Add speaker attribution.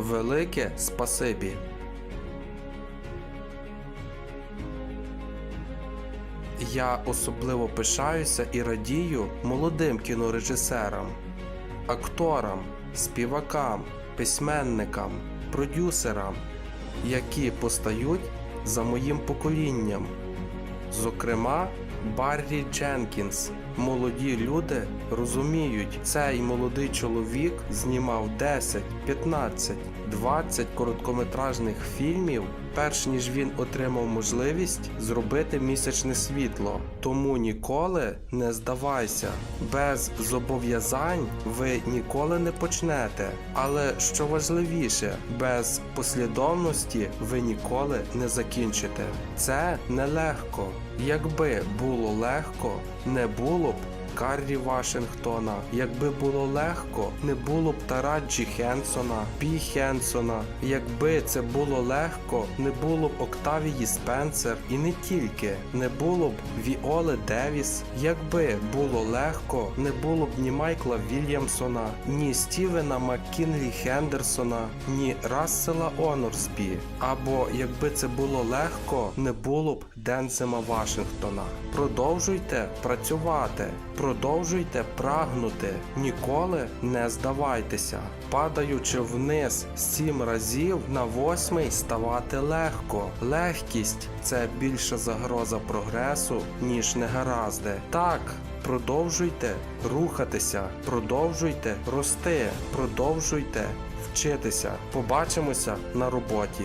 Speaker 1: велике спасибі. Я особливо пишаюся і радію молодим кінорежисерам, акторам, співакам, письменникам, продюсерам, які постають за моїм поколінням. Зокрема, Баррі Дженкінс. Молоді люди розуміють, цей молодий чоловік знімав 10, 15, 20 короткометражних фільмів, перш ніж він отримав можливість зробити місячне світло. Тому ніколи не здавайся. Без зобов'язань ви ніколи не почнете. Але що важливіше, без послідовності ви ніколи не закінчите. Це нелегко. Якби було легко, не було б Каррі Вашингтона. Якби було легко, не було б Тараджі Хенсона, Пі Хенсона. Якби це було легко, не було б Октавії Спенсер і не тільки, не було б Віоли Девіс. Якби було легко, не було б ні Майкла Вільямсона, ні Стівена Маккінлі Хендерсона, ні Рассела Онорсбі. Або якби це було легко, не було б Дензема Вашингтона. Продовжуйте працювати, продовжуйте прагнути, ніколи не здавайтеся. Падаючи вниз сім разів на восьмий ставати легко. Легкість це більша загроза прогресу, ніж негаразди. Так. Продовжуйте рухатися, продовжуйте рости, продовжуйте вчитися. Побачимося на роботі.